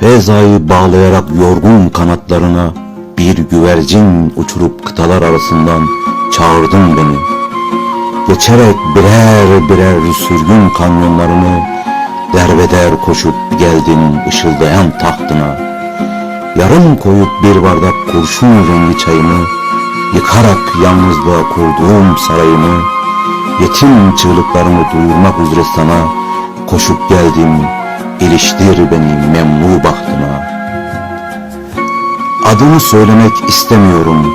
Fezayı bağlayarak yorgun kanatlarına bir güvercin uçurup kıtalar arasından çağırdın beni. Geçerek birer birer sürgün kanyonlarını derbeder koşup geldin ışıldayan tahtına. Yarım koyup bir bardak kurşun rengi çayımı, yıkarak yalnızlığa kurduğum sarayımı, yetim çığlıklarımı duyurmak üzere sana koşup geldim, iliştir beni memnu bahtına. Adını söylemek istemiyorum,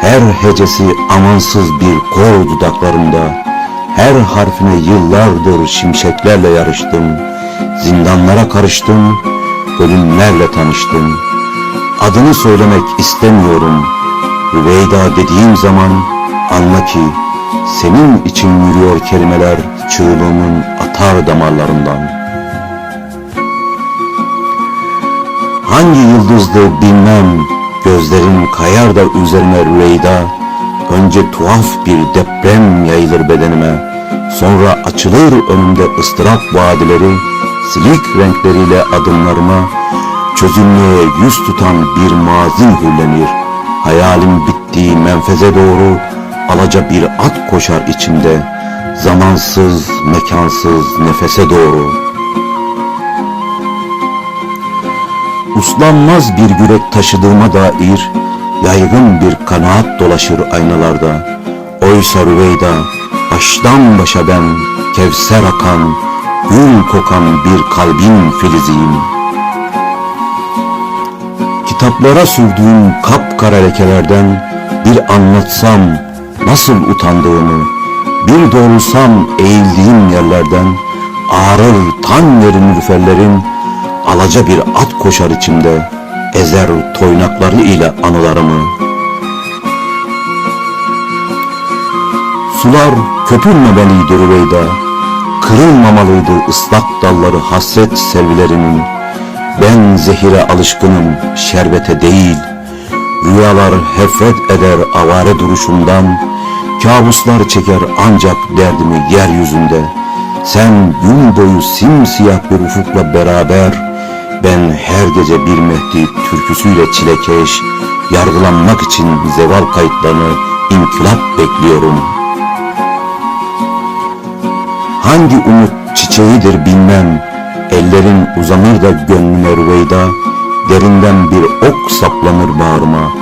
her hecesi amansız bir kor dudaklarımda, her harfine yıllardır şimşeklerle yarıştım, zindanlara karıştım, ölümlerle tanıştım. Adını söylemek istemiyorum, Rüveyda dediğim zaman anla ki senin için yürüyor kelimeler çığlığımın atar damarlarından. Hangi yıldızdı bilmem, gözlerin kayar da üzerine Rüveyda, önce tuhaf bir deprem yayılır bedenime, sonra açılır önümde ıstırap vadileri, silik renkleriyle adımlarıma, çözülmeye yüz tutan bir mazi hüllenir, hayalim bittiği menfeze doğru, alaca bir at koşar içimde, zamansız, mekansız nefese doğru.'' Uslanmaz bir yürek taşıdığıma dair yaygın bir kanaat dolaşır aynalarda. Oysa Rüveyda baştan başa ben kevser akan, gül kokan bir kalbin filiziyim. Kitaplara sürdüğüm kapkara lekelerden bir anlatsam nasıl utandığımı, bir doğrulsam eğildiğim yerlerden ağrır tan yerin lüferlerin alaca bir at koşar içimde, ezer toynakları ile anılarımı. Sular köpürmemeliydi Rüveyda, kırılmamalıydı ıslak dalları hasret selvilerinin. Ben zehire alışkınım, şerbete değil, rüyalar hefret eder avare duruşumdan, kabuslar çeker ancak derdimi yeryüzünde. Sen gün boyu simsiyah bir ufukla beraber, ben her gece bir Mehdi türküsüyle çilekeş, yargılanmak için zeval kayıtlarını inkılap bekliyorum. Hangi umut çiçeğidir bilmem, ellerin uzanır da gönlüme rüveyda, derinden bir ok saplanır bağrıma,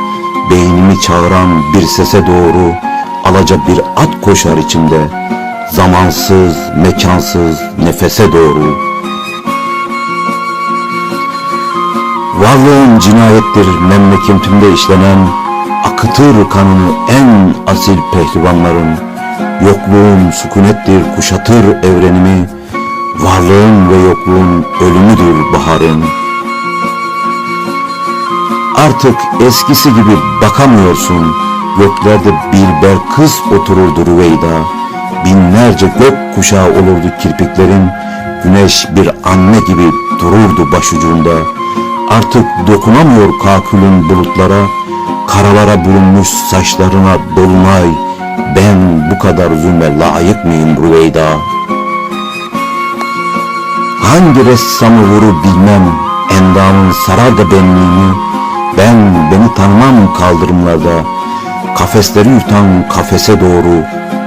beynimi çağıran bir sese doğru, alaca bir at koşar içimde, zamansız, mekansız, nefese doğru.'' Varlığın cinayettir memleketimde işlenen, akıtır kanını en asil pehlivanların, yokluğun sükunettir kuşatır evrenimi, varlığın ve yokluğun ölümüdür baharın. Artık eskisi gibi bakamıyorsun, göklerde bir berkız otururdu Rüveyda, binlerce gök kuşağı olurdu kirpiklerin, güneş bir anne gibi dururdu başucunda.'' Artık dokunamıyor kakülün bulutlara, karalara bürünmüş saçlarına dolunay, ben bu kadar zulme layık mıyım Rüveyda? Hangi ressamı vurur bilmem, endamın sarar da benliğimi, ben beni tanımam kaldırımlarda, kafesleri yutan kafese doğru,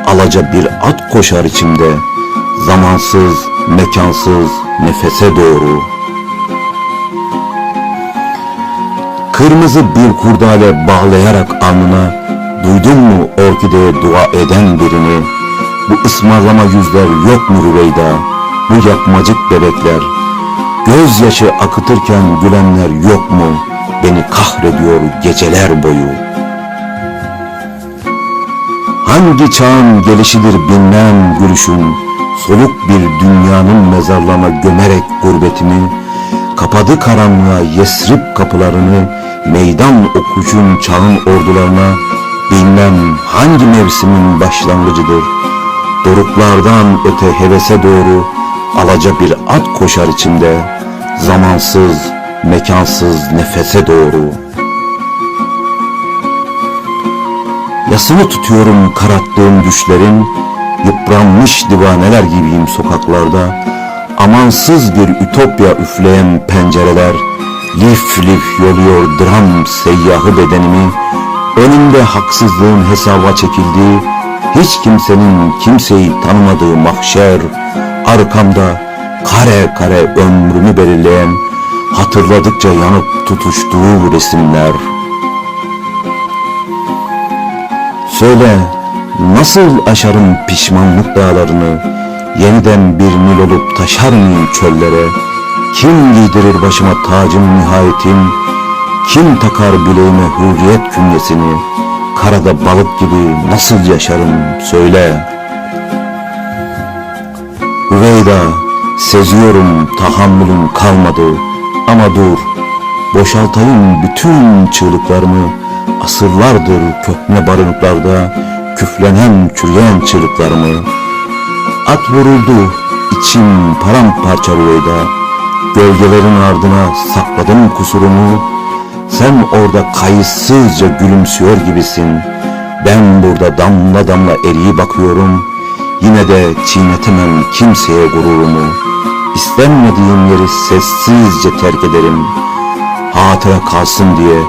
alaca bir at koşar içimde, zamansız, mekansız, nefese doğru.'' Kırmızı bir kurdale bağlayarak alnına Duydun mu orkideye dua eden birini? Bu ısmarlama yüzler yok mu Rüveyda? Bu yapmacık bebekler Gözyaşı akıtırken gülenler yok mu? Beni kahrediyor geceler boyu. Hangi çağın gelişidir bilmem gülüşün Soluk bir dünyanın mezarlığına gömerek gurbetimi Kapadı karanlığa Yesrib kapılarını meydan okuşun çağın ordularına bilmem hangi mevsimin başlangıcıdır. Doruklardan öte hevese doğru alaca bir at koşar içimde, zamansız, mekansız nefese doğru. Yasını tutuyorum karattığım düşlerin, yıpranmış divaneler gibiyim sokaklarda, amansız bir ütopya üfleyen pencereler, Lif lif yoluyor dram seyyahı bedenimi, önümde haksızlığın hesaba çekildiği, hiç kimsenin kimseyi tanımadığı mahşer, arkamda kare kare ömrümü belirleyen, hatırladıkça yanıp tutuştuğu resimler. Söyle, nasıl aşarım pişmanlık dağlarını, yeniden bir nil olup taşar mıyım çöllere? Kim giydirir başıma tacım nihayetim, kim takar bileğime hürriyet künyesini, karada balık gibi nasıl yaşarım? Söyle. Hüveyda, seziyorum tahammülüm kalmadı. Ama dur, boşaltayım bütün çığlıklarımı, asırlardır köhne barınıklarda küflenen çürüyen çığlıklarımı. At vuruldu, içim paramparça rüyada, gölgelerin ardına sakladım kusurumu, sen orada kayıtsızca gülümsüyor gibisin, ben burada damla damla eriyi bakıyorum, yine de çiğnetemem kimseye gururumu, İstenmediğim yeri sessizce terk ederim, hatıra kalsın diye,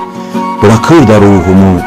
bırakır da ruhumu